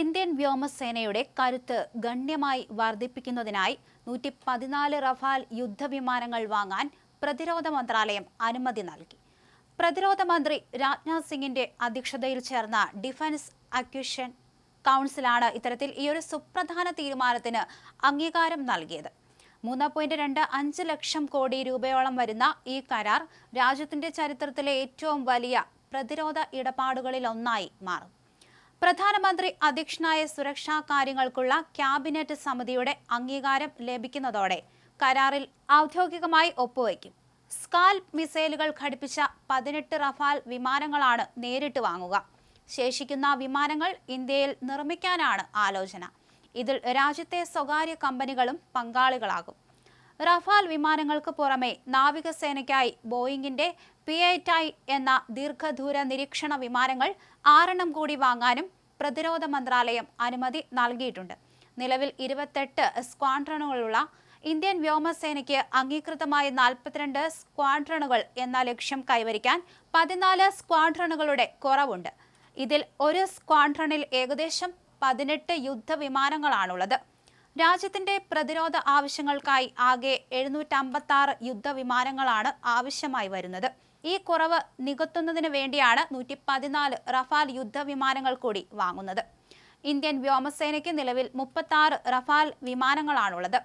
Indian വ്യോമസേനയുടെ കരുത്ത് ഗണ്യമായി വർദ്ധിപ്പിക്കുന്നതിനായി നൂറ്റി പതിനാല് റഫാൽ യുദ്ധവിമാനങ്ങൾ വാങ്ങാൻ പ്രതിരോധ മന്ത്രാലയം അനുമതി നൽകി. പ്രതിരോധ മന്ത്രി രാജ്നാഥ് സിംഗിന്റെ അധ്യക്ഷതയിൽ ചേർന്ന ഡിഫൻസ് അക്വിഷൻ കൗൺസിലാണ് ഇത്തരത്തിൽ ഈ ഒരു സുപ്രധാന തീരുമാനത്തിന് അംഗീകാരം നൽകിയത്. മൂന്ന് പോയിന്റ് രണ്ട് അഞ്ച് ലക്ഷം കോടി രൂപയോളം വരുന്ന ഈ കരാർ രാജ്യത്തിന്റെ ചരിത്രത്തിലെ ഏറ്റവും വലിയ പ്രതിരോധ ഇടപാടുകളിൽ ഒന്നായി മാറും. പ്രധാനമന്ത്രി അധ്യക്ഷനായ സുരക്ഷാ കാര്യങ്ങൾക്കുള്ള ക്യാബിനറ്റ് സമിതിയുടെ അംഗീകാരം ലഭിക്കുന്നതോടെ കരാറിൽ ഔദ്യോഗികമായി ഒപ്പുവയ്ക്കും സ്കാൽപ് മിസൈലുകൾ ഘടിപ്പിച്ച പതിനെട്ട് റഫാൽ വിമാനങ്ങളാണ് നേരിട്ട് വാങ്ങുക. ശേഷിക്കുന്ന വിമാനങ്ങൾ ഇന്ത്യയിൽ നിർമ്മിക്കാനാണ് ആലോചന. ഇതിൽ രാജ്യത്തെ സ്വകാര്യ കമ്പനികളും പങ്കാളികളാകും. റഫാൽ വിമാനങ്ങൾക്ക് പുറമെ നാവികസേനയ്ക്കായി ബോയിങ്ങിന്റെ ഐ എന്ന ദീർഘദൂര നിരീക്ഷണ വിമാനങ്ങൾ ആറെണ്ണം കൂടി വാങ്ങാനും പ്രതിരോധ മന്ത്രാലയം അനുമതി നൽകിയിട്ടുണ്ട്. നിലവിൽ ഇരുപത്തെട്ട് സ്ക്വാഡ്രണുകളുള്ള ഇന്ത്യൻ വ്യോമസേനയ്ക്ക് അംഗീകൃതമായ നാൽപ്പത്തിരണ്ട് സ്ക്വാഡ്രണുകൾ എന്ന ലക്ഷ്യം കൈവരിക്കാൻ പതിനാല് സ്ക്വാഡ്രണുകളുടെ കുറവുണ്ട്. ഇതിൽ ഒരു സ്ക്വാഡ്രണിൽ ഏകദേശം പതിനെട്ട് യുദ്ധവിമാനങ്ങളാണുള്ളത്. രാജ്യത്തിന്റെ പ്രതിരോധ ആവശ്യങ്ങൾക്കായി ആകെ എഴുന്നൂറ്റമ്പത്തി ആറ് യുദ്ധവിമാനങ്ങളാണ് ആവശ്യമായി വരുന്നത്. ഈ കുറവ് നികത്തുന്നതിന് വേണ്ടിയാണ് നൂറ്റി പതിനാല് റഫാൽ യുദ്ധവിമാനങ്ങൾ കൂടി വാങ്ങുന്നത്. ഇന്ത്യൻ വ്യോമസേനയ്ക്ക് നിലവിൽ മുപ്പത്തി ആറ് റഫാൽ വിമാനങ്ങളാണുള്ളത്.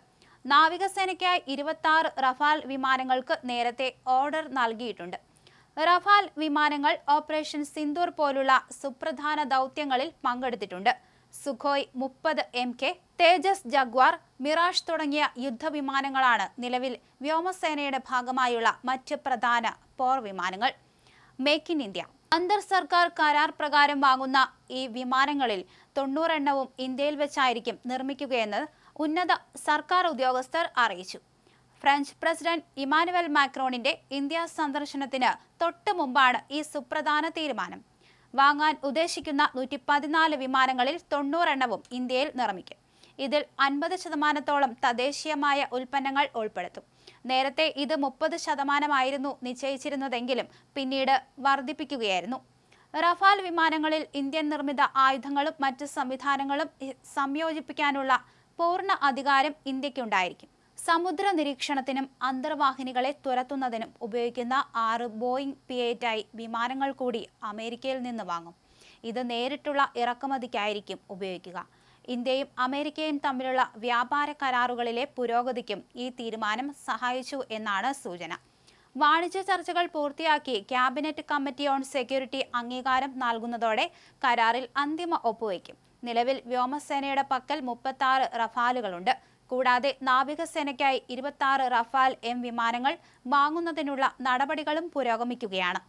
നാവികസേനയ്ക്കായി ഇരുപത്തി ആറ് റഫാൽ വിമാനങ്ങൾക്ക് നേരത്തെ ഓർഡർ നൽകിയിട്ടുണ്ട്. റഫാൽ വിമാനങ്ങൾ ഓപ്പറേഷൻ സിന്ദൂർ പോലുള്ള സുപ്രധാന ദൗത്യങ്ങളിൽ പങ്കെടുത്തിട്ടുണ്ട്. സുഖോയ് മുപ്പത് M K Tejas Jaguar Mirage തുടങ്ങിയ യുദ്ധവിമാനങ്ങളാണ് നിലവിൽ വ്യോമസേനയുടെ ഭാഗമായുള്ള മറ്റ് പ്രധാന പോർ വിമാനങ്ങൾ. മേക്ക് ഇൻ ഇന്ത്യ അന്തർ സർക്കാർ കരാർ പ്രകാരം വാങ്ങുന്ന ഈ വിമാനങ്ങളിൽ തൊണ്ണൂറെണ്ണവും ഇന്ത്യയിൽ വെച്ചായിരിക്കും നിർമ്മിക്കുകയെന്ന് ഉന്നത സർക്കാർ ഉദ്യോഗസ്ഥർ അറിയിച്ചു. ഫ്രഞ്ച് പ്രസിഡന്റ് ഇമാനുവൽ മാക്രോണിന്റെ ഇന്ത്യ സന്ദർശനത്തിന് തൊട്ടു മുമ്പാണ് ഈ സുപ്രധാന തീരുമാനം. വാങ്ങാൻ ഉദ്ദേശിക്കുന്ന നൂറ്റി പതിനാല് വിമാനങ്ങളിൽ തൊണ്ണൂറെണ്ണവും ഇന്ത്യയിൽ നിർമ്മിക്കും. ഇതിൽ അൻപത് ശതമാനത്തോളം തദ്ദേശീയമായ ഉൽപ്പന്നങ്ങൾ ഉൾപ്പെടുത്തും. നേരത്തെ ഇത് മുപ്പത് ശതമാനമായിരുന്നു നിശ്ചയിച്ചിരുന്നതെങ്കിലും പിന്നീട് വർദ്ധിപ്പിക്കുകയായിരുന്നു. റഫാൽ വിമാനങ്ങളിൽ ഇന്ത്യൻ നിർമ്മിത ആയുധങ്ങളും മറ്റ് സംവിധാനങ്ങളും സംയോജിപ്പിക്കാനുള്ള പൂർണ അധികാരം ഇന്ത്യക്കുണ്ടായിരിക്കും സമുദ്ര നിരീക്ഷണത്തിനും അന്തർവാഹിനികളെ തുരത്തുന്നതിനും ഉപയോഗിക്കുന്ന ആറ് ബോയിങ് പി ഐ വിമാനങ്ങൾ കൂടി അമേരിക്കയിൽ നിന്ന് വാങ്ങും. ഇത് നേരിട്ടുള്ള ഇറക്കുമതിക്കായിരിക്കും ഉപയോഗിക്കുക. ഇന്ത്യയും അമേരിക്കയും തമ്മിലുള്ള വ്യാപാര കരാറുകളിലെ പുരോഗതിക്കും ഈ തീരുമാനം സഹായിച്ചു എന്നാണ് സൂചന. വാണിജ്യ ചർച്ചകൾ പൂർത്തിയാക്കി ക്യാബിനറ്റ് കമ്മിറ്റി ഓൺ സെക്യൂരിറ്റി അംഗീകാരം നൽകുന്നതോടെ കരാറിൽ അന്തിമ ഒപ്പുവയ്ക്കും. നിലവിൽ വ്യോമസേനയുടെ പക്കൽ മുപ്പത്തി റഫാലുകളുണ്ട്. കൂടാതെ നാവികസേനയ്ക്കായി ഇരുപത്തി റഫാൽ എം വിമാനങ്ങൾ വാങ്ങുന്നതിനുള്ള നടപടികളും പുരോഗമിക്കുകയാണ്.